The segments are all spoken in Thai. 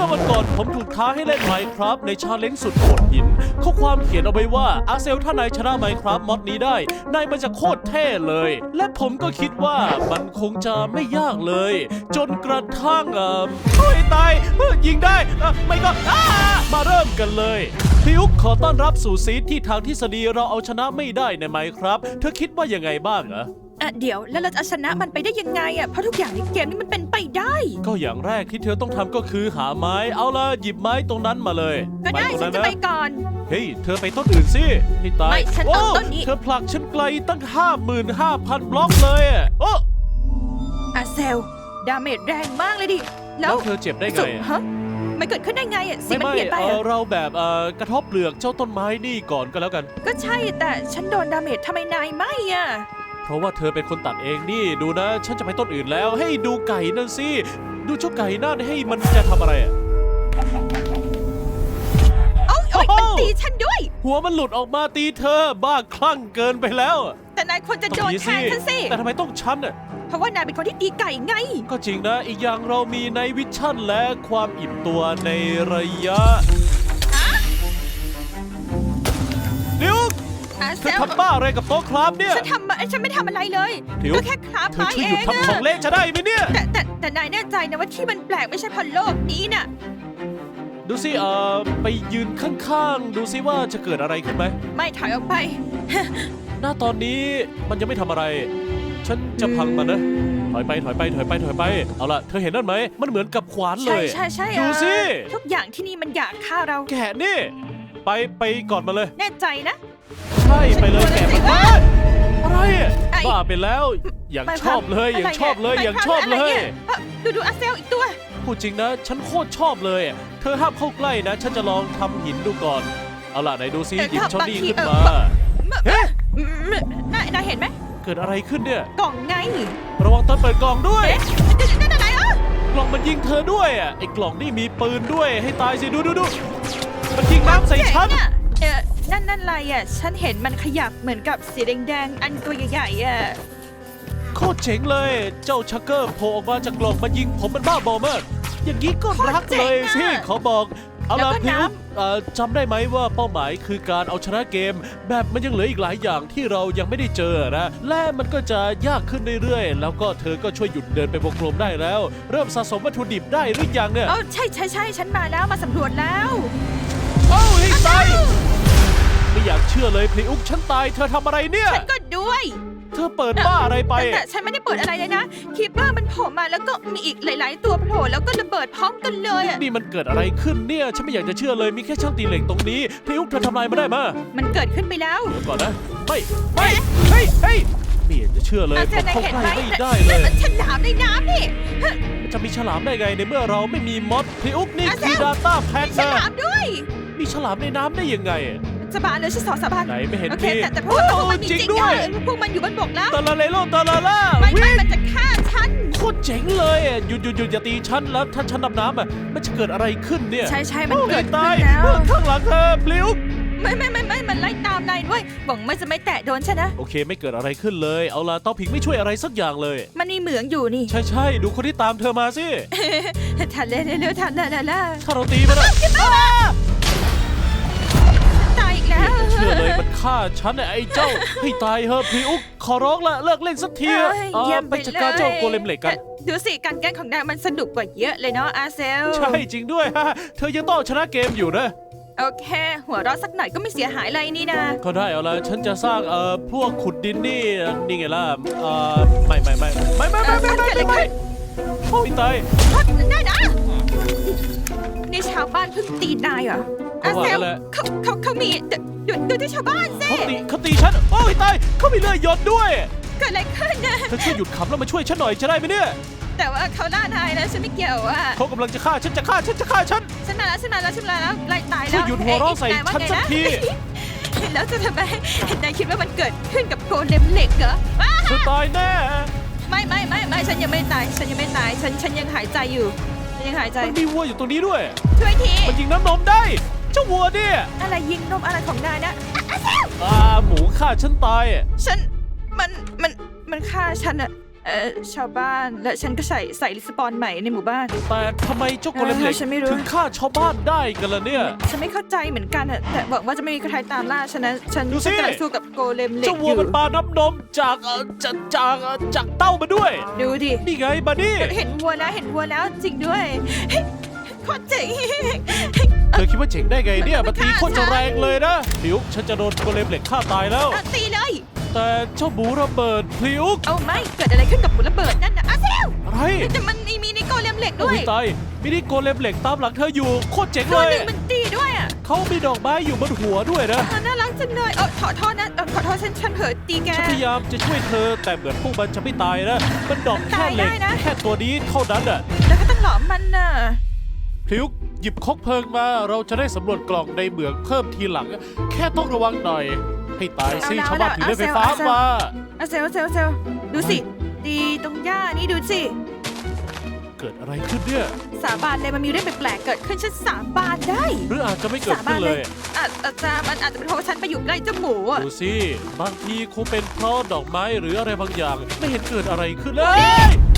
มื่อวันก่อนผมถูกท้าให้เล่นไมค์ครับในชาเลนจ์สุดโหดหิน ข้อความเขียนเอาไว้ว่าอาเซลถ้านายชนะไมค์ครับมอดนี้ได้นายมันจะโคตรเท่เลย และผมก็คิดว่ามันคงจะไม่ยากเลย จนกระทั่งเออเฮ้ยตายเฮ้ยยิงได้อ่อไม่ก็อ้ามาเริ่มกันเลยพี่ยุกขอต้อนรับสู่ซีที่ทางทฤษฎีเราเอาชนะไม่ได้ในไมค์ครับ เธอคิดว่ายังไงบ้างเหรอ อะเดี๋ยวแล้วเราจะเอาชนะมันไปได้ยังไงอะเพราะทุกอย่างในเกมนี้มันเป็นไปได้ ก็อย่างแรกที่เธอต้องทำก็คือหาไม้ เอาละหยิบไม้ตรงนั้นมาเลยก็ได้ม้ตรงฉันนั้นจะไปก่อน เฮ้ย เธอไปต้นอื่นสิให้ตายไม่ฉันต้องโต้นนี้ เธอผลักฉันไกลตั้ง 55,000 บล็อกเลยอะโอ้อาเซลดาเมจแรงมากเลยดิแล้แล้ววเธอเจ็บได้ไงสุดอะฮะมันเกิดขึ้นได้ไงอะสีไม่มันไม่เปลี่ยนไปเออะอเราแบบเออกระทบเปลือกเจ้าต้นไม้นี่ก่อนก็แล้วกัน ก็ใช่แต่ฉันโดนดาเมจทำไมนายไม่อะ เพราะว่าเธอเป็นคนตัดเองนี่ดูนะ ฉันจะไปต้นอื่นแล้ว ให้ดูไก่นั่นสิ ดูเจ้าไก่นั่นให้มันจะทำอะไรอะเอ้าโอ้ยโอ้โหมันตีฉันด้วย หัวมันหลุดออกมาตีเธอบ้าคลั่งเกินไปแล้วแต่นายควรจะโดนต้องแทนฉันสิ แต่ทำไมต้องฉันอะเพราะว่านายเป็นคนที่ตีไก่ไง ก็จริงนะ อีกอย่างเรามีในวิชั่นและความอิ่มตัวในระยะ เธเซอลทำบ้าอะไรกับโต๊ะครับเนี่ย ฉันทำฉันไม่ทำอะไรเลยเดี๋ยว ก็แค่คราฟเธอไม้ช่วยเอหยุดงทำของอะเล่นจะได้ไหมเนี่ย แต่แต่แต่นายแน่ใจนะว่าที่มันแปลกไม่ใช่เพราะโลกนี้น่ะ ดูสิเอ่อไปยืนข้างๆ ดูสิว่าจะเกิดอะไรขึ้นไหมไม่ถอยออกไป หน้าตอนนี้มันยังไม่ทำอะไร ฉันจะพังมันนะ ถอยไปถอยไปถอยไปถอยไป เอาล่ะ เธอเห็นนั่นไหม มันเหมือนกับขวานเลใช่ย ใช่ใช่ดูสิ เออทุกอย่างที่นี่มันอยากฆ่าเรา แกะนี่ ไปไปก่อนมาเลย แน่ใจนะ ใช่ไปเลยแกะมันฉันกลัวบ้าอะไรอะไอ้ บ้าไปแล้ว อย่างชอบเลย อย่างชอบเลย อย่างชอบเลย ดูดูอาเซลอีกตัว พูดจริงนะ ฉันโคตรชอบเลยอะเธอห้ามเข้าใกล้นะ ฉันจะลองทำหินดูก่อน เอาล่ะไหนดูซิเออหยิบช่องนี้บางทีขึ้นเออมาเฮ้ยอืมนายนายเห็นไหมเกิดอะไรขึ้นเนี่ย กล่องไงระวังตอนเปิดกล่องด้วย เอ๊ะนั่นอะไรอะกล่องมันยิงเธอด้วยอะไอ้กล่องนี่มีปืนด้วยให้ตายสิดูดูดูมันยิงน้ำใส่ฉัน เจ๋งอะเออ นั่นนั่นอะไรอะ ฉันเห็นมันขยับเหมือนกับสีแดงๆ อันตัวใหญ่ๆอะ โคตรเจ๋งเลย เจ้าชักเกอร์โผล่ออกมาจากกล่องมายิงผมมันบ้าบอมาก อย่างนี้ก็รักเลยสิขอบอก เอาล่ะพิวเอ่อจำได้ไหมว่าเป้าหมายคือการเอาชนะเกม แบบมันยังเหลืออีกหลายอย่างที่เรายังไม่ได้เจอนะ และมันก็จะยากขึ้นเรื่อยๆ แล้วก็เธอก็ช่วยหยุดเดินไปวงกลมได้แล้ว เริ่มสะสมวัตถุดิบได้หรือยังเนี่ย เออใช่ใช่ใช่ฉันมาแล้วมาสำรวจแล้ว โอ้ยตาย ไม่อยากเชื่อเลยพลีอุกฉันตายเธอทำอะไรเนี่ย ฉันก็ด้วยเธอเปิดบ้าอะไรไป แต่แต่ฉันไม่ได้เปิดอะไรเลยนะคีเปอร์มันโผล่มาแล้วก็มีอีกหลาย ๆ ตัวโผล่แล้วก็ระเบิดพร้อมกันเลยอะนี่มันเกิดอะไรขึ้นเนี่ย ฉันไม่อยากจะเชื่อเลยมีแค่ช่างตีเหล็กตรงนี้พลีอุกเธอทำลายมาได้มามันเกิดขึ้นไปแล้ว เดี๋ยวก่อนนะไม่ไม่เฮ้ยเฮ้ยไม่อยากจะเชื่อเลยอาผเซนมนายเข้าเห็นใกไหมล้ไม่ได้เลยมันฉลามในน้ำนี่จะมีฉลามได้ไงในเมื่อเราไม่มีมอดพลีอุกนี่อาเซคือลดาต้าแพ็คฉนะลามด้วย มีฉลามในน้ำได้ยังไง สาบานเลยฉันสองสาบานไหนไม่เห็นโอเคมีแต่แต่พวกพวกมันมีจริงจริงด้วย นะพวกมันอยู่บนบกแล้วตาลาเลโลตาลาล่าไม่วิ่ไม่งมันจะฆ่าฉัน โคตรเจ๋งเลยอะหยุดหยุดหยุดอย่าตีฉันแล้วถ้าฉันดำน้ำอะมันจะเกิดอะไรขึ้นเนี่ยใช่ใช่มันเกิดโอ้ยตายขึ้นแล้ว ข้างหลังเธอพลิ้วไม่ไม่ไม่ไม่มันไล่ตามนายด้วยหวังไม่จะไม่แตะโดนฉันนะ โอเคไม่เกิดอะไรขึ้นเลย เอาล่ะเต้าผิงไม่ช่วยอะไรสักอย่างเลย มันมีเหมืองอยู่นี่ ใช่ใช่ดูคนที่ตามเธอมาสิ ทันเลยเร็วๆทันเลยแล้วถ้าเราตีมันอะ ชื่อเลยมันฆ่าฉันน่ะไอ้เจ้า ให้ตายเถอะพลิ้วขอร้องละเลิกเล่นสักทีเอ้อะยอ่าเยี่ยมไปจัดการเจ้าโกเลมเหล็กกันแต่ดูสิการแกล้งของนายมันสนุกกว่าเยอะเลยเนาะอาเซล ใช่จริงด้วยฮะเธอยังต้องเอาชนะเกมอยู่นะโอเค หัวเราะสักหน่อยก็ไม่เสียหายอะไรนี่นะก็ได้เอาละฉันจะสร้างเอ่อพวกขุดดินนี่นี่ไงล่ะเอ่อไม่ไม่ไม่ไม่ไม่ไม่ไม่ไม่ไม่ไม่โอ้ยตายพักได้นะนี่ชาวบ้านเพิ่งตีนายเหรอก็ อาว่าเซลแล้วแหละเขาเขาเขามีดูดูดูที่ชาวบ้านสิเขาตีเขาตีฉัน โอ้ยตายเขามีเลือดหยดด้วยเกิดอะไรขึ้นนะเธอช่วยหยุดขำแล้วมาช่วยฉันหน่อยจะได้ไหมเนี่ย แต่ว่าเขาล่านายแล้วฉันไม่เกี่ยวอะเขากำลังจะฆ่าฉันจะฆ่าฉันจะฆ่าฉัน ฉันมาแล้วฉันมาแล้วฉันมาแล้วไล่ตายช่แล้ววยหยุดหัวเราะใส่เอ๊ะฉันายสักว่าไงะทีแล้วจะทำไมนายคิดว่ามันเกิดขึ้นกับโกเลมเหล็กเหรอว้าเธอตายแน่ไม่ไม่ไม่ไม่ฉันยังไม่ตาย ฉันยังไม่ตาย ฉันฉันยังหายใจอยู่ ฉันยังหายใจ มันมีวัวอยู่ตรงนี้ด้วย ช่วยที มันยิงน้ำนมได้ เจ้าวัวเนี่ยอะไรยิงนมอะไรของนายนะอ่าหมูฆ่าฉันตายฉันมันมันมันฆ่าฉันอะเอเออชาวบ้านและฉันก็ใส่ใส่ลิสปอนใหม่ในหมู่บ้าน แต่ทำไมเจ้าโกเลมเหล็กเออฉันไม่รู้ ถึงฆ่าชาวบ้านได้กันล่ะเนี่ย ฉันไม่เข้าใจเหมือนกันอะแต่บอกว่าจะไม่มีใครตามล่าฉันนะฉันดูสิ ฉันกำลังสู้กับโกเลมเหล็กเจ้าอวัวยู่มันปาน้ำนมจากเอ่อจากจากเอ่อจากเต้ามาด้วย ดูดิ นี่ไงบัดดี้ เห็นวัวแล้วเห็นวัวแล้วจริงด้วยเฮ้ยโค ตรเจ๋งเธอคิดว่าเจ๋งได้ไงเนี่ยมันตีโคตรจะแรงเลยนะพลิวฉันจะโดนโกเลมเหล็กฆ่าตายแล้ว อะตีเลย แต่เจ้าหมูระเบิดพลิวเอาไม่เกิดอะไรขึ้นกับหมูระเบิดนั่นนะอาเซลอะไรแต่มันมีในโกเลมเหล็กโอ้ด้วยยตายมินิโกเลมเหล็กตามหลังเธออยู่โคตรเจ๋งตัเลวยหนึ่งมันตีด้วยอะเขามีดอกไม้อยู่บนหัวด้วยนะเออน่ารักจังเลยเออขอโทษนะเออขอโทษฉันฉันเผลอตีแก ฉันพยายามจะช่วยเธอแต่เหมือนพวกมันจะไม่ตายนะ มันดอกแค่เหล็กตายได้นะ แค่ตัวนี้เท่านั้นอะแล้วก็ต้องหลอมมันน่ะ พลิวหยิบคบเพลิงมา เราจะได้สำรวจกล่องในเหมืองเพิ่มทีหลัง แค่ต้องระวังหน่อย ให้ตายสิชาวบ้านถือเล่นไฟฟ้ามาอาเซลอาเซลอาเซลดูสิตีตรงหญ้านี่ดูสิ เกิดอะไรขึ้นเนี่ย สาบานเลยมันมีเรื่องแปลกๆเกิดขึ้นฉันสาบานได้ หรืออาจจะไม่เกิดสาขึ้บานนเลเลยยอาจอาจจะมันอาจจะเป็นเพราะว่าฉันไปอยู่ใกล้เจ้าหมูอะดูสิบางทีคงเป็นเพราะดอกไม้หรืออะไรบางอย่าง ไม่เห็นเกิดอะไรขึ้นเลย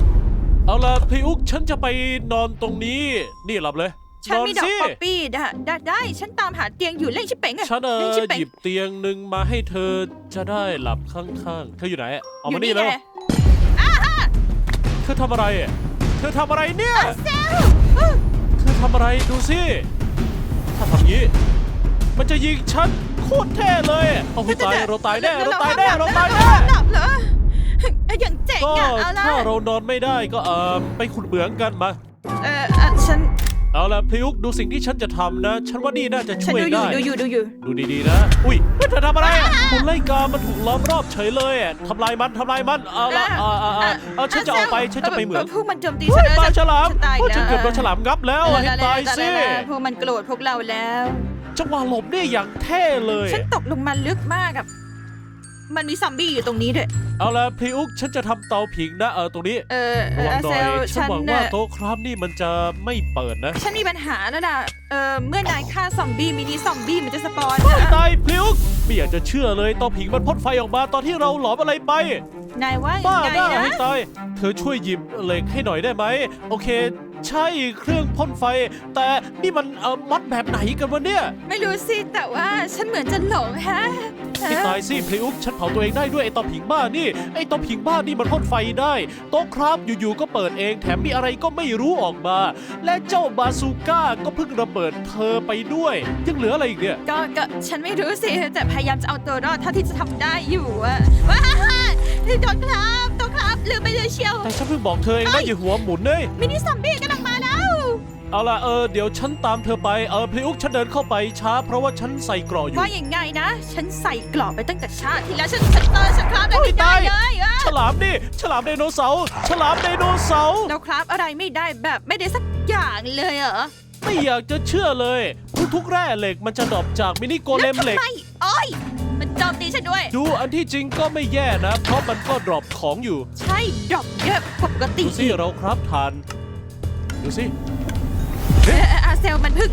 เอาล่ะพลิวฉันจะไปนอนตรงนี้ นี่หลับเลยฉันนอนมีดอกสิป๊อปปี้ได้ได้ได้ ฉันตามหาเตียงอยู่เล่นชิปเป่งอะฉันเอเล่นอชิปเป่งหยิบเตียงหนึ่งมาให้เธอจะได้หลับข้างๆ เธออยู่ไหนอะเอาอยู่มานี่แล้วไงเธอทำอะไรอะเธอทำอะไรเนี่ยเซลเธอทำอะไรดูสิถ้าทำงี้ มันจะยิงฉันโคตรเท่เลยเอาคุณตายเราตายแน่เราตายแน่เราตายแน่หลับเหร ออย่างเจ๋งก็อะเอาละถ้าเรานอนไม่ได้ก็เออไปขุดเหมืองกันมา เอออะฉัน เอาละพลิวดูสิ่งที่ฉันจะทำนะ ฉันว่านี่น่าจะฉันช่วยดูอยู่ได้ ดูอยู่ดูอยู่ ดูดีๆนะ อุ้ยเฮ้ยเธอทำอะไรอะคุณไล่กา มันถูกล้อมรอบเฉยเลยอะทำลายมันทำลายมันเอาละเอาเอาเอาเอาฉันจะออกไป ฉันจะไปเหมืองพวกมันโจมตีเฮ้ฉัยนแล้วปลาฉลามฉันตายโอ้ยแล้ฉันวเกือบโดนฉลามงับแล้วอะให้ตายสิ พวกมันโกรธพวกเราแล้ว จังหวะหลบเนี่ยอย่างเท่เลย ฉันตกลงมาลึกมากอะ มันมีซอมบี้อยู่ตรงนี้ด้วย เอาละพลิวฉันจะทำเตาผิงนะเออตรงนี้เออเอระอวังอาหน่เซอยลฉันฉันหวังว่าน่ะโต๊ะครับนี่มันจะไม่เปิดนะฉันมีปัญหาแล้วล่ะเออเมื่อนายฆ่าซอมบี้มินิซอมบี้มันจะสปอนไม่นะตายพลิวไม่อยากจะเชื่อเลยเตาผิงมันพ่นไฟออกมาตอนที่เราหลอมอะไรไป นายว่าบ้ายังหน้าไงให้นะตายเธอช่วยหยิบเหล็กให้หน่อยได้ไหม โอเค ใช่เครื่องพ่นไฟ แต่นี่มันเออมัดแบบไหนกันวะเนี่ยไม่รู้สิ แต่ว่าฉันเหมือนจะหลงฮะเอพี่อตายสิพลิวฉันเผาตัวเองได้ด้วยไอ้เตาผิงบ้านี่ไอ้เตาผิงบ้านี่มันพ่นไฟได้โต๊ะครับอยู่ๆก็เปิดเองแถมมีอะไรก็ไม่รู้ออกมา และเจ้าบาซูก้าก็เพิ่งระเบิดเธอไปด้วย ยังเหลืออะไรอีกเนี่ย ก็ก็ฉันไม่รู้สิ แต่พยายามจะเอาตัวรอดเท่าที่จะทำได้อยู่อะว้า โดนครับโดนครับลืมไปเลยเชียว แต่ฉันเพิ่งบอกเธอเองนะอย่าหัวหมุนเลยมินิซอมบี้กำลังมาแล้ว เอาล่ะเออเดี๋ยวฉันตามเธอไปเออพลิวฉันเดินเข้าไปช้า เพราะว่าฉันใส่เกราะอยู่ ว่าอย่างไงนะ ฉันใส่กรอบไปตั้งแต่ชาติที่แล้วฉันฉันเออฉันคราบอะไรไม่ได้โอ้ยตายเลยอะฉลามนี่ฉลามไดโนเสาร์ฉลามไดโนเสาร์เราคราบอะไรไม่ได้แบบไม่ได้สักอย่างเลยเหรอไม่อยากจะเชื่อเลย ทุกๆแร่เหล็กมันจะดรอปจากมินิโกเลมเหล็กแล้วทำไมโอ้ย มันโจมตีฉันด้วย ดูอันที่จริงก็ไม่แย่นะ เพราะมันก็ดรอปของอยู่ ใช่ดรอปเยอะปกติดูสิเราครับทาน ดูสิ เอ่ออาเซลมันเพึ่ง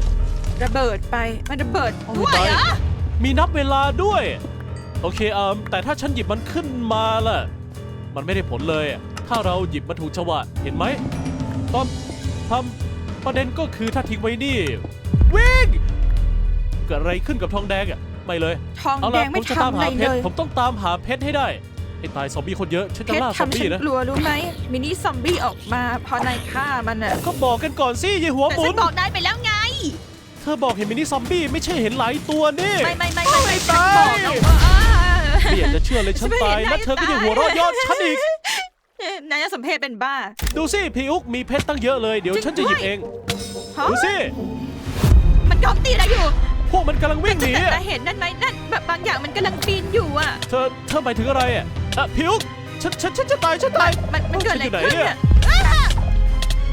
ระเบิดไปมันระเบิดโอ้ด้วยตายเหรอมีนับเวลาด้วย โอเคเอ่มแต่ถ้าฉันหยิบมันขึ้นมาล่ะ มันไม่ได้ผลเลยถ้าเราหยิบมาถูกจังหวะเห็นไหมตอนทำประเด็นก็คือถ้าทิ้งไว้นี่ วิ่ง เกิดอะไรขึ้นกับทองแดงอะ ไม่เลยทองเอาแดล่ะงผไม่มจะตามทำอะไรหาเพเลชรยผมต้องตามหาเพชรให้ได้ไอ้ตายซอมบี้คนเยอะฉันเพจะชรล่าซอมทำฉับี้นนะกลัวรู้ไหมมินิซอมบี้ออกมาพอนายฆ่ามันอะก็บอกกันก่อนสิยายหัวแต่หมุฉันนบอกนายไปแล้วไง เธอบอกเห็นมินิซอมบี้ไม่ใช่เห็นหลายตัวนี่ไม่ไม่ไม่ไม่ไม่ไม่ฉันตายบอกแล้วว่าไม่อยากจะเชื่อเลยฉันตายฉันไม่เห็นและเธอก็ยังหัวเราะเยอดฉันอีกนายสมเพศเป็นบ้า ดูสิพี่อุ๊กมีเพชรตั้งเยอะเลยเดี๋ยวจริงฉันจะหยิบด้วยเองฮะดูสิมันโจมตีอะไรอยู่ พวกมันกำลังวิ่งหนีแต่อะแต่เห็นนั่นไหมนั่นแบบบางอย่างมันกำลังปีนอยู่อะ เธอเธอหมายถึงอะไรอะอะพี่อุ๊กฉันฉันฉันจะตายฉันตายมันมันเกิดอะไรฉันขึ้นอยู่ไหนเนี่เนี่ยย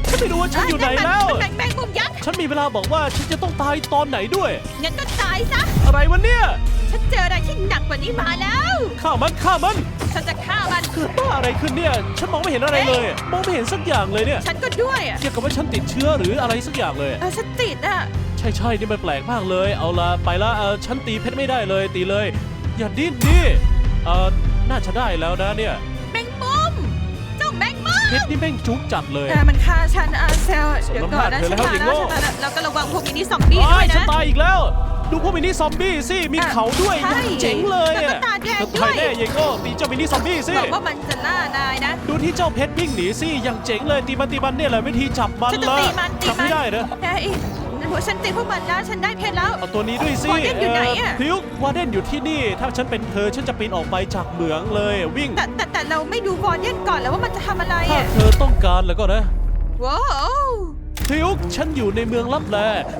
ฉันไม่รู้ว่าฉันอยู่ไหนแล้วแมงแมงมุมยักษ์ฉันมีเวลาบอกว่าฉันจะต้องตายตอนไหนด้วย งั้นก็ตายซะ อะไรวะเนี่ยฉันเจออะไรที่หนักกว่านี้มาแล้ว ฆ่ามันฆ่ามันฉันจะฆ่ามัน เกิดบ้าอะไรขึ้นเนี่ย ฉันมองไม่เห็นอะไรเลยมองไม่เห็นสักอย่างเลยเนี่ยฉันก็ด้วยอะเกี่ยวกับว่าฉันติดเชื้อหรืออะไรสักอย่างเลยเออฉันติดอะ ใช่ใช่นี่มันแปลกมากเลย เอาละไปละเออฉันตีเพชรไม่ได้เลยตีเลย อย่าดิ้นดิเออน่าจะได้แล้วนะเนี่ยแมงมุมเจ้าแมเพชรนี่แม่งจุกจัดเลยเออมันฆ่าฉันอาเซลสมเดี๋ยวน้ำก่อนหนันะกฉันเธอมาแล้วแล้วไอ้โง่ฉันมาแล้วแล้วก็ระวังพวกมินิซอมบี้โอ้ด้วยยฉันนะตายอีกแล้ว ดูพวกมินิซอมบี้สิมีอะเขาด้วยใช่อย่างเจ๋งเลยแล้วก็อะตาแดงเธอด้วยตายแน่เยโก้ตีเจ้ามินิซอมบี้สิบอกว่ามันจะล่านายนะ ดูที่เจ้าเพชรวิ่งหนีสิอย่างเจ๋งเลยตีมันตีมันเนี่ยแหละวิธีจับมันฉันจะละตีมันตีจับมัไม่ได้เนอะไอ้ หัวฉันตีพวกมันแล้วฉันได้เพชรแล้ว เอาตัวนี้ด้วยสิวาเดนอยู่ไหนอะพริ้ววาเดนอยู่ที่นี่ ถ้าฉันเป็นเธอฉันจะปีนออกไปจากเหมืองเลยวิ่ง แต่แต่แต่เราไม่ดูวอร์เดนก่อนแล้วว่ามันจะทำอะไรถ้าอะเธอต้องการแล้วก็นะว้าวพริ้วฉันอยู่ในเมืองลับแล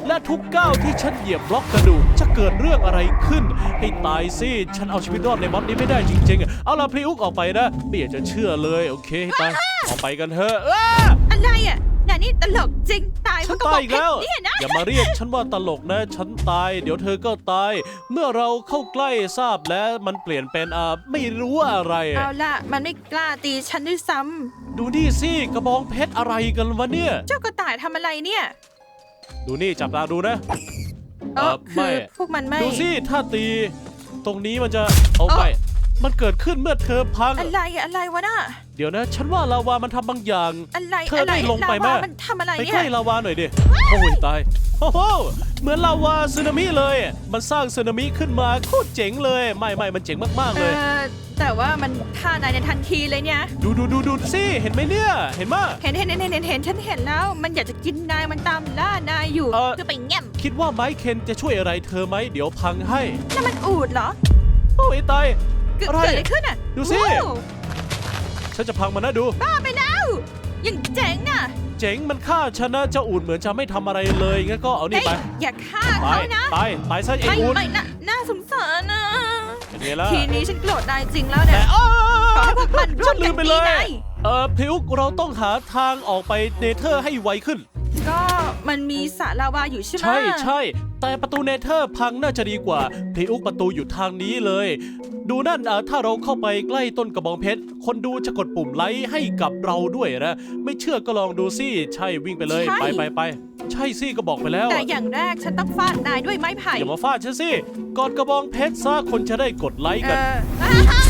และทุกก้าวที่ฉันเหยียบบล็อกกระดูกจะเกิดเรื่องอะไรขึ้น ให้ตายสิ ฉันเอาชีวิตรอดในม็อดนี้ไม่ได้จริงๆ เอาล่ะพริ้วออกไปนะไม่อยากจะเชื่อเลย โอเคให้ตายออกไปกันเถอะอ้า อะไรอะ น่ะนี่ตลกจริงตายเพฉันราะกระบตาอยกอีกเพชแล้วรเนี่ยนะ อย่ามาเรียกฉันว่าตลกนะ ฉันตาย เดี๋ยวเธอก็ตาย เมื่อเราเข้าใกล้ทราบแล้วมันเปลี่ยนเป็นอ่าไม่รู้ว่าอะไร เอาล่ะ มันไม่กล้าตีฉันด้วยซ้ดูนี่สิกระบองเพชรอะไรกันวะเนี่ยำเจ้ากระต่ายทำอะไรเนี่ยดูนี่จับตาดูนะ เออไม่คือพวกมันไม่ ดูสิถ้าตี ตรงนี้มันจะเอาเอ้าไป มันเกิดขึ้นเมื่อเธอพัง อะไรอะไรวะน่ะ เดี๋ยวนะ ฉันว่าลาวามันทำบางอย่าง อะไรเธออะไรได้ลงไปไหม ลาวามันทำอะไรไปเนี่ใกล้ยลาวาหน่อยดิ โอ้ยตาย โอ้โห เหมือนลาวาสึนามิเลย มันสร้างสึนามิขึ้นมาโคตรเจ๋งเลย ไม่ไม่มันเจ๋งมากๆเอเลย อแต่ว่ามันฆ่านายในทันทีเลยเนี่ย ดูดูดูดูสิเห็นไหมเนี่ย เห็นมะ เห็นเห็นเห็นเห็นเห็นเห็นฉันเห็นแล้ว มันอยากจะกินนายมันตามล่านายอยู่เอ่อ คือไปแง่มคิดว่าไม้เคนจะช่วยอะไรเธอไหม เดี๋ยวพังให้ นั่นมันอูดเหรอโอ้ยตายเกิดอะไร เกิดอะไรขึ้นอะดูสิ ว้าว ฉันจะพังมันนะดู บ้าไปแล้วยังเจ๋งอะเจ๋งมันฆ่าฉันนะเจ้าอูดเหมือนจะไม่ทำอะไรเลยงั้นก็เอานี่เฮ้ยไป อย่าฆ่าไปเขานะ ไปไปซะไอ้ไม่อูดไม่น่าน่าสงสารนะ เป็นไงล่ะทีนี้ฉันโกรธนายจริงแล้วแต่เนี่ย อ้าขอให้พวกมันร่วมกันฉัลืมไปเลตียนาย เออพิวเราต้องหาทางออกไปเนเธอร์ให้ไวขึ้น ก็มันมีสระลาวาอยู่ใช่ไหม ใช่ใช่ แต่ประตูเนเธอร์พังน่าจะดีกว่าพริอุกประตูอยู่ทางนี้เลย ดูนั่นอะถ้าเราเข้าไปใกล้ต้นกระบองเพชร คนดูจะกดปุ่มไลค์ให้กับเราด้วยนะ ไม่เชื่อก็ลองดูสิ ใช่วิ่งไปเลยไปไปไป ใช่สิก็บอกไปแล้วแต่อย่างแรกฉันต้องฟาดนายด้วยไม้ไผ่อย่ามาฟาดฉันสิกอดกระบองเพชรซะคนจะได้กดไลค์เอกัน อ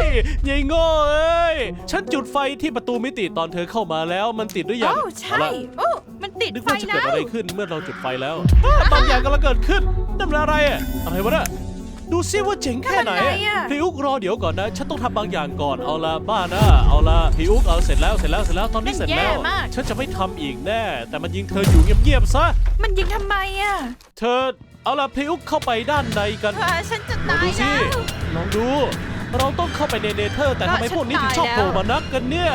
ยยายโง่เอ้ย ฉันจุดไฟที่ประตูมิติตอนเธอเข้ามาแล้ว มันติดหรือยังโอ้ใช่โอ้มันติดนึกไฟว่าจะแล้เกิดวอะไรขึ้นเมื่อเราจุดไฟแล้วอ้าบางอย่างกำลังเกิดขึ้นนั่นมันอะไรอะอะไรวะเนี่ยดูซิว่าเจ๋งแค่ไหนอะพี่อุ๊กรอเดี๋ยวก่อนนะ ฉันต้องทำบางอย่างก่อน เอาละบ้านะเอาละพี่อุ๊กเอาเสร็จแล้วเสร็จแล้วเสร็จแล้วตอนนี้เสร็จแล้วฉันจะไม่ทำอีกแน่ แต่มันยิงเธออยู่เงียบๆซะ มันยิงทำไมอะเธอเอาละพี่อุ๊กเข้าไปด้านในกันเออฉันจะลองตายดูสิแล้วลองดู เราต้องเข้าไปในเนเธอร์แต่ก็ทำไมพวกนี้ถึงชอบฉันตายโผล่แล้วมานักกันเนี่ย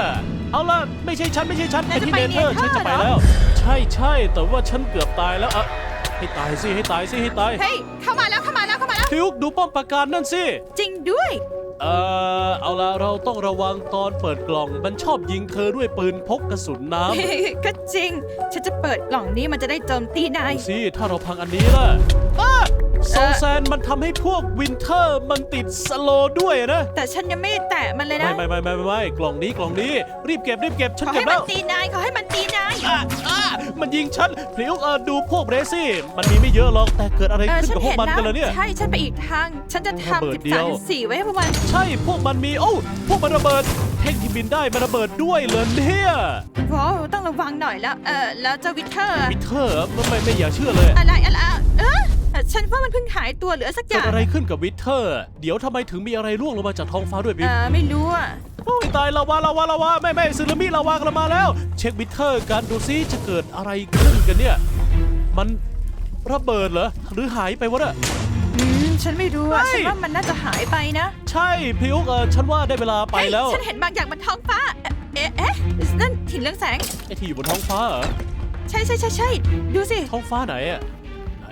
เอาล่ะ ไม่ใช่ฉันไม่ใช่ฉันนายไปที่จะไปเนเธอร์เนเธอร์ฉันจะไปเหรอแล้ว ใช่ใช่แต่ว่าฉันเกือบตายแล้วอะให้ตายสิให้ตายสิให้ตายเฮ้ยเข้ามาแล้วเข้ามาแล้วเข้ามาแล้วพิวดูป้อมปราการนั่นสิจริงด้วยเอ่อเอาละเราต้องระวังตอนเปิดกล่องมันชอบยิงเธอด้วยปืนพกกระสุนน้ำก็จริง ฉันจะเปิดกล่องนี้มันจะได้โจมตีนายสิถ้าเราพังอันนี้ล่ะอ้าโซแซ นมันทำให้พวกวินเทอร์มันติดสโลว์ด้วยนะ แต่ฉันยังไม่ได้แตะมันเลยไม่นะไม่ไม่ไม่ไม่ไม่กล่องนี้กล่องนี้ รีบเก็บรีบเก็บฉันขอเก็ให้บมัแล้นวตีนายขอให้มันตีนายอะอะมันยิงฉันพลิ้วเออดูพวกเรซี่ มันมีไม่เยอะหรอกแต่เกิดอะไรเออขึ้นฉันกับพวเห็กนมันแล้วกันล่ะเนี่ย ใช่ฉันไปอีกทาง ฉันจะระเบิดทำเดียว13 14ไว้ให้พวกมันใช่พวกมันมีโอ้าพวกมันระเบิดเท่งที่บินได้มันระเบิดด้วยเลยเนี่ยว้าวต้องระวังหน่อยแล้วเออแล้วเจ้าวิกเตอร์อะมิเทอร์ไม่ไม่ไม่อยากเชื่อเลย อะไรอะไรเออ เอ่อฉันว่ามันเพิ่งหายตัวเหลือสักอเกิดย่างอะไรขึ้นกับวิเทอร์ เดี๋ยวทำไมถึงมีอะไรร่วงลงมาจากท้องฟ้าด้วยเอบิ๊กอไม่รู้อะโอ้ยตายลาวาลาวาลาวาไม่ไม่ซึนามิลาวากลับมาแล้ว เช็ควิเทอร์กันดูซิจะเกิดอะไรขึ้นกันเนี่ย มันระเบิดเหรอ หรือหายไปวะเนี่ย อืมฉันไม่รู้อะเฮ้ฉัย นว่ามันน่าจะหายไปนะใช่พลิ้วเออฉันว่าได้เวลาไปเฮ้ยแล้วฉันเห็นบางอย่างบนท้องฟ้า เอ๊ะเอ๊ะเอ๊ะนั่นหินเรืองแสง ไอที่อยู่บนท้องฟ้าเหรอใช่ใช่ใช่ใช่ดูสิ ท้องฟ้าไหนอะไหน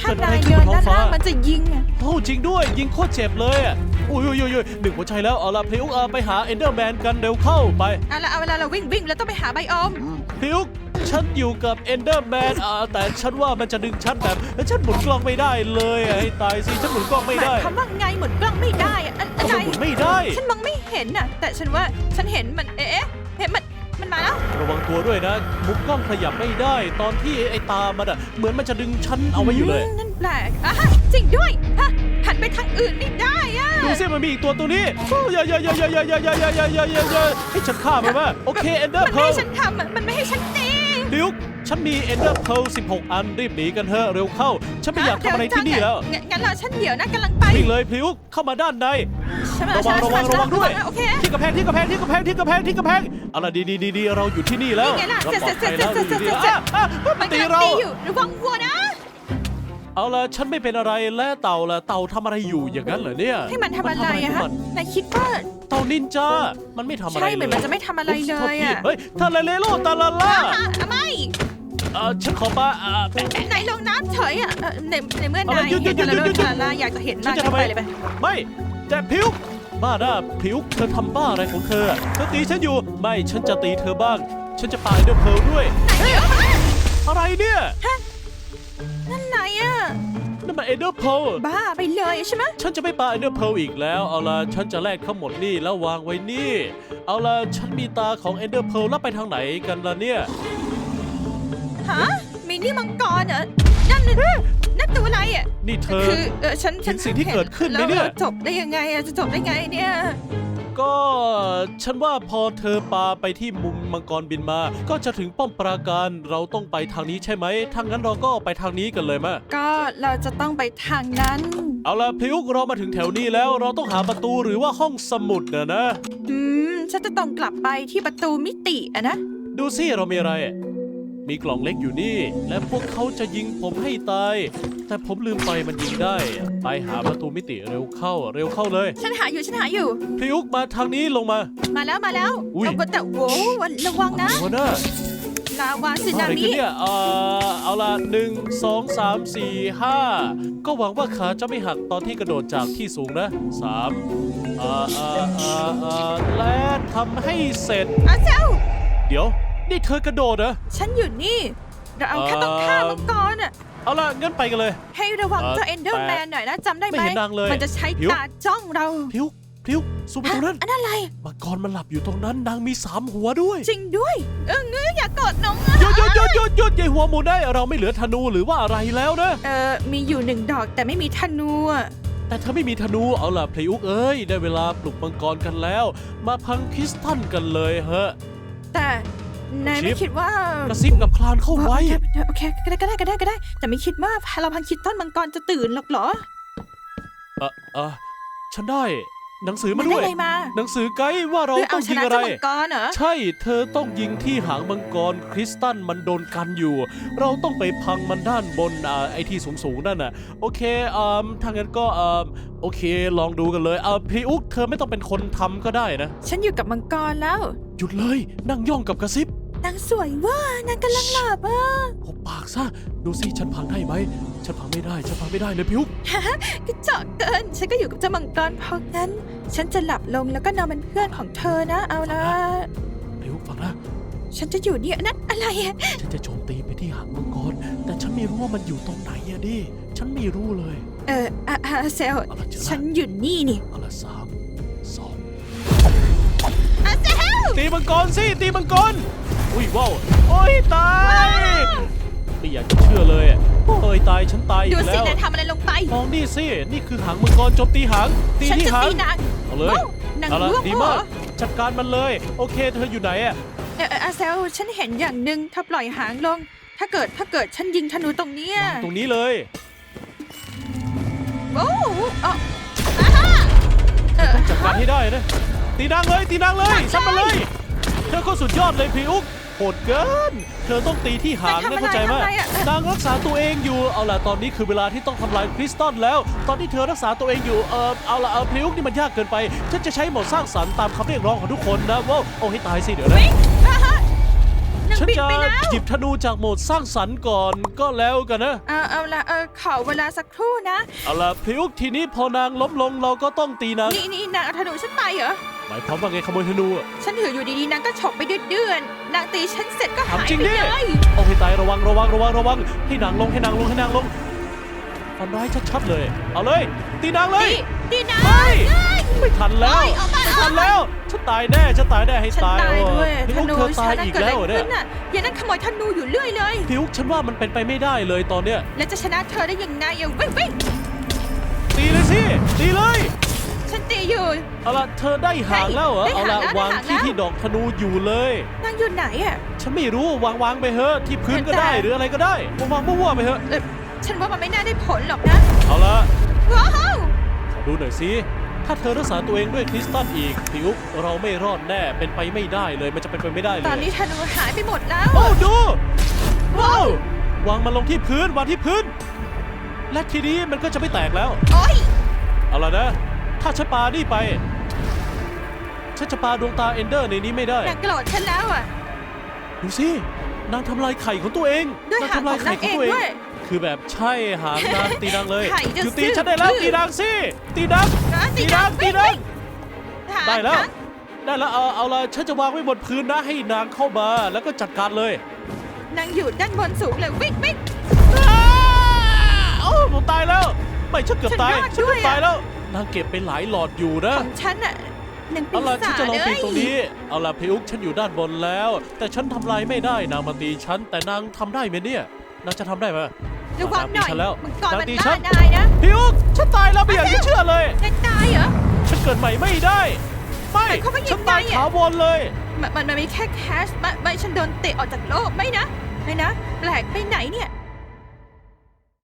ถ้าเกิดอะไรนายขึ้นเดินบนท้องด้านฟ้า ล่างมันจะยิงอะโอ้จริงด้วยยิงโคตรเจ็บเลยอะอุ้ยอุ้ยอุ้ยอุ้ยหนึ่งหัวใจแล้วเอาละพลิ้วเออไปหาเอนเดอร์แมนกันเร็วเข้าไปเอาละเอาเวลาเราวิ่งวิ่งแล้วต้องไปหาไบโอม พลิ้วฉันอยู่กับเอนเดอร์แมนอ่าแต่ฉันว่ามันจะดึงฉันแบบแล้วฉันหมุนกล้องไม่ได้เลยอะให้ตายสิฉันหมุนกล้องไม่หมายได้ ความว่าไงหมุนกล้องไม่ได้อะอะก็อะไรมันหมุนไม่ได้ ฉันมองไม่เห็นน่ะ แต่ฉันว่าฉันเห็นมันเอ๊ะเห็นมัน มันมาแล้ว ระวังตัวด้วยนะ มุมกล้องขยับไม่ได้ ตอนที่ไอ้ตามันอะเหมือนมันจะดึงฉันเอาไว้อยู่เลยมนั่นแปลกอะจริงด้วยฮะหันไปทางอื่นไม่ได้อะดูสิมันมีอีกตัวตัวนี้โอ้ยอย่าอย่าอย่าอย่าอย่าอย่าอย่าอย่าอย่าอย่าอย่าอย่าให้ฉันฆ่ามันมาโอเคเอนเดอมัร์นเพไม่ลให้ฉันทำอะมันไม่ให้ฉันตีดิว ฉันมีเอนเดอร์เพล16 อันรีบหนีกันเถอะเร็วเข้า ฉันไม่อยากทำอะไรที่นี่แล้ว งั้นงั้นเราฉันเดี๋ยวนะกำลังไปวิ่งเลยพลิวเข้ามาด้านในใช่ไหมระวังระวังใช่ระไหมวังด้วยโอเคที่กระแพงที่กระแพงที่กระแพงที่กระแพงที่กระแพงเอาล่ะดีดีดีดีเราอยู่ที่นี่แล้วนี่ไงล่ะเราเสร็จปลอดภัยแล้วเสร็จเสร็จดีเสร็จๆเสร็จอะอะอะมัมันนกำตีลังเราตีอยู่ระวังวัวนะเอาล่ะฉันไม่เป็นอะไรและเต่าล่ะเต่าทำอะไรอยู่อย่างนั้นเหรอเนี่ย ให้มันทำอะไรอะมันทำฮะมันนายคิดว่าเต่านินจา มันไม่ทำอะไรใช่เหมือนเลยมันจะไม่ทำอะไรเลยอะเฮ้ยทาเลเลโลตาลาล่าอะอะไม่เออฉันขอปะอ่าแปะนายลงน้ำเฉยอะเอ่อในในเมื่อเอานาละยหยุดหยุเห็ดนหยุดแล้วหยุดหยุด ลาลาอยากจะเห็นฉัมานกจะก็ทำไมไปเลยไปไม่แต่พิว บ้าด้าพิวเธอทำบ้าอะไรของเธอเธอตีฉันอยู่ไม่ฉันจะตีเธอบ้าง ฉันจะปาเดอร์เพลด้วยเฮ้ยอะไรเนี่ยนั่นนายอะนั่นมันเอเดอร์เพลบ้าไปเลยใช่ไหมฉันจะไม่ปาเอเดอร์เพลอีกแล้ว เอาละฉันจะแลกทั้งหมดนี่แล้ววางไว้นี่ เอาละฉันมีตาของเอเดอร์เพลแล้วไปทางไหนกันล่ะเนี่ย ฮะมีนี่มังกรเหรอนั่นน่ะนั่นตัวอะไรอะนี่เธอ คือเออฉันฉันเห็นสิ่งที่เกิดขึ้นไหมแล้วเนี่ยจบได้ยังไงอะจะจบได้ไงเนี่ยก็ฉันว่าพอเธอปาไปที่มุมมังกรบินมา ก็จะถึงป้อมปราการเราต้องไปทางนี้ใช่ไหมทางนั้นเราก็ไปทางนี้กันเลยมะก็เราจะต้องไปทางนั้นเอาละพิวเรามาถึงแถวนี้แล้วเราต้องหาประตูหรือว่าห้องสมุดนะนะ อืมฉันจะต้องกลับไปที่ประตูมิติอะนะ ดูสิเรามีอะไร มีกล่องเล็กอยู่นี่ และพวกเขาจะยิงผมให้ตาย แต่ผมลืมไปมันยิงได้ ไปหาประตูมิติเร็วเข้า เร็วเข้าเลยฉันหาอยู่ฉันหาอยู่พิวมาทางนี้ลงมา มาแล้วมาแล้วอุ้ยเอาแต่โว้ระวังนะหัวหน้าลาวาสึอะนาไรมิกันเนี่ยเอ่อเอาละหนึ่งสองสามสี่ห้าก็หวังว่าขาจะไม่หักตอนที่กระโดดจากที่สูงนะสามเอ่อเอ่อเอ่อเอ่อและทำให้เสร็จอาเซลเดี๋ยว นี่เธอกระโดดเหรอ ฉันอยู่นี่ เราเอาแค่ต้องฆ่ามังกรอะ เอาละงั้นไปกันเลย ให้ระวังเอ่อเจ้าเอนเดอร์แมนหน่อยนะจำได้ไหไม่มเห็นนางเลยมันจะใช้หิว ตาจ้องเราพิวพิวซูมไปตรงนั้นอันนั้นอะไร มังกรมันหลับอยู่ตรงนั้นนางมีสามหัวด้วยจริงด้วย เออเงยอย่ากดน้องอะหยุดหยุดหยุดหยุดหยุดใหญ่หัวหมูได้เราไม่เหลือธนูหรือว่าอะไรแล้วนะ เออมีอยู่หนึ่งดอกแต่ไม่มีธนูอะแต่เธอไม่มีธนูเอาล่ะเพลอุกเอ้ยได้เวลาปลุกมังกรกันแล้ว มาพังคริสตันกันเลยเฮะ แต่ นายไม่ชิปคิดว่ากระซิบกับคลานเข้าไว้โอเคโอเคก็ได้ก็ได้ก็ได้ก็ได้ แต่ไม่คิดว่าเราพังคิดต้นมังกรจะตื่นหรอกเหรอ เออเออฉันได้ หนังสือมัมานได้ด้วยไงมาหนังสือไกด์ว่าเราเพื่อต้เอาองชยิงนะอะไรเจ้ามังกรเหรอใช่ เธอต้องยิงที่หางมังกรคริสตันมันโดนกันอยู่ เราต้องไปพังมันด้านบนอ่าไอที่สูงๆนั่นน่ะ โอเคอ่าทางนั้นก็อ่าโอเค ลองดูกันเลยอ่าพี่อุ๊กเธอไม่ต้องเป็นคนทำก็ได้นะ ฉันอยู่กับมังกรแล้ว หยุดเลย นั่งย่องกับกระซิบ นางสวยเว่านางกำลังหลับอะหุบปากซะ ดูสิฉันพังได้ไหม ฉันพังไม่ได้ ฉันพังไม่ได้เลยพี่อุ๊กกระจอกเกิน ฉันก็อยู่กับเจ้ามังกรเพราะงั้น ฉันจะหลับลงแล้วก็นอนเป็นเพื่อนของเธอนะ เอาละพี่อุ๊กฟังนะ ฉันจะอยู่เนี่ยนั่นอะไรอะฉันจะโจมตีไปที่หางมังกร แต่ฉันไม่รู้ว่ามันอยู่ตรงไหนอะดิ ฉันไม่รู้เลย เอออาอาเซล เอาละเจอละ ฉันอยู่นี่นี่เอาละสามสองอาเซล ตีมังกรสิ ตีมังกร อุ้ยว้าวโอ้ยตายไม่อยากจะเชื่อเลยอะโอ้ยตายฉันตายอีดูกสิแล้วนายทำอะไรลงไป มองนี่สินี่คือหางมังกรโจมตีหางตีฉันที่จะหางตีนางเอาเลยโอ้นางเอาละร่วงดีเหรมาอกจัดการมันเลย โอเค เธออยู่ไหนอะเออเอออาเซลฉันเห็นอย่างหนึ่งถ้าปล่อยหางลง ถ้าเกิดถ้าเกิดฉันยิงธนูตรงเนี้ยวางตรงนี้เลย โอ้เอ๋ออาฮะเออ จัดการให้ได้นะตีนางเลยตีนางเลยซับมาเลย เธอก็สุดยอดเลยพี่อุ๊ก โหดเกิน เธอต้องตีที่หางนะเข้าใจไหมนางรักษาตัวเองอยู่เอาล่ะตอนนี้คือเวลาที่ต้องทำลายคริสตัลแล้ว ตอนที่เธอรักษาตัวเองอยู่เออเอาล่ะเอาพี่อุ๊กนี่มันยากเกินไปฉันจะใช้โหมดสร้างสรรค์ตามคำเรียกร้องของทุกคนนะว้าวโอ้ให้ตายสิเดี๋ยวนะวิ่งอาฮะนางฉันบินจะไปแล้วหยิบธนูจากโหมดสร้างสรรค์ก่อนก็แล้วกันนะเอาเอาละเออขอเวลาสักครู่นะ เอาล่ะพี่อุ๊กทีนี้พอนางล้มลงเราก็ต้องตีนางนี่นี่นางเอาธนูฉันไปเหรอ หมายความว่าไงขโมยธนูอะ ฉันถืออยู่ดีๆนางก็ฉกไปเดือนๆนางตีฉันเสร็จก็หายถามจริงไปดิ เลยโอ้ให้ตายระวังระวังระวังระวังให้นางลงให้นางลงให้นางลงฟันร้ายชัดๆเลย เอาเลย ตีนางเลยดีดีนะ ไม่เอ้ยไม่ทันแล้วโอ๊ยเอาไปไม่ทันแล้วฉันตายแน่ฉันตายแน่ให้ฉันตายตายโอ้ด้วยพี่ธอุ๊กนูเธอตายฉันอีกเกิดแล้อะวไรเหรอเนี่ขึ้ยนน่ะยายนั่นขโมยธนูอยู่เรื่อยเลยพี่อุ๊กฉันว่ามันเป็นไปไม่ได้เลยตอนเนี้ย แล้วจะชนะเธอได้ยังไงอะวิ่งวิ่งตีเลยสิตีเลย ฉันตีอยู่ เอาละเธอได้หางแล้วเหรอ ได้เอาหางละแล้ววางได้หางที่แล้ว ที่ดอกธนูอยู่เลย นางอยู่ไหนอะฉันไม่รู้วางวางไปเถอะที่พื้นก็ได้แต่ หรืออะไรก็ได้วางมั่วๆไปเถอะ เอ่อฉันว่ามันไม่น่าได้ผลหรอกนะ เอาละว้าวขอดูหน่อยสิ ถ้าเธอรักษาตัวเองด้วยคริสตัลอีกพี่อุ๊กเราไม่รอดแน่ เป็นไปไม่ได้เลย มันจะเป็นไปไม่ได้เลยตอนนี้ธนูหายไปหมดแล้ว โอ้ดู ว้าว วางมันลงที่พื้นวางที่พื้น และทีนี้มันก็จะไม่แตกแล้ว โอ๊ยเอาละนะ ถ้าฉันปานี่ไป ฉันจะปาดวงตาเอนเดอร์ในนี้ไม่ได้ นางโกรธฉันแล้วอะดูสิ นางทำลายไข่ของตัวเองด้วยนางทำลายไข่ของตัวเองหางของนางเองด้วยคือแบบใช่หางนางตีนางเลยไข่จะอยู่ตีซื่อฉันได้แล้วบื้อตีนางสิ ตีนางนะตีตีนานางงตีวิ่งนางวิ่งหาได้แล้วหาได้แล้วเอาเอาละฉันจะวางไว้บนพื้นนะให้นางเข้ามาแล้วก็จัดการเลยนางอยู่ด้านบนสูงเลยวิ่งวิ่ง อ้าโอ้ผมตายแล้ว ไม่ฉันเกือบตายฉันรอดฉันด้วยเกือบอะ ตายแล้ว นางเก็บไปหลายหลอดอยู่นะของฉันอะนางปีเอาล่ะฉันศาจะจลองปีนตรงเอ้ยนี้เอาล่ะพี่อุ๊กฉันอยู่ด้านบนแล้ว แต่ฉันทำลายไม่ได้นางมาตีฉันแต่นางทำได้ไหมเนี่ยนางจะทำได้ไหมระวังหน่อยนางตีฉันแล้วมังกรนางมันตีล่าฉันได้นะพี่อุ๊กฉันตายแล้วไม่อยากจะเชื่อเลย นายตายเหรอ ฉันเกิดใหม่ไม่ได้ ไม่แต่เขาไม่ยิงฉันตายได้อะ ถาวรเลย มันมันมันไม่แค่แคชไม่ไม่ฉันโดนเตะออกจากโลกไม่นะไม่นะ แปลกไปไหนเนี่ย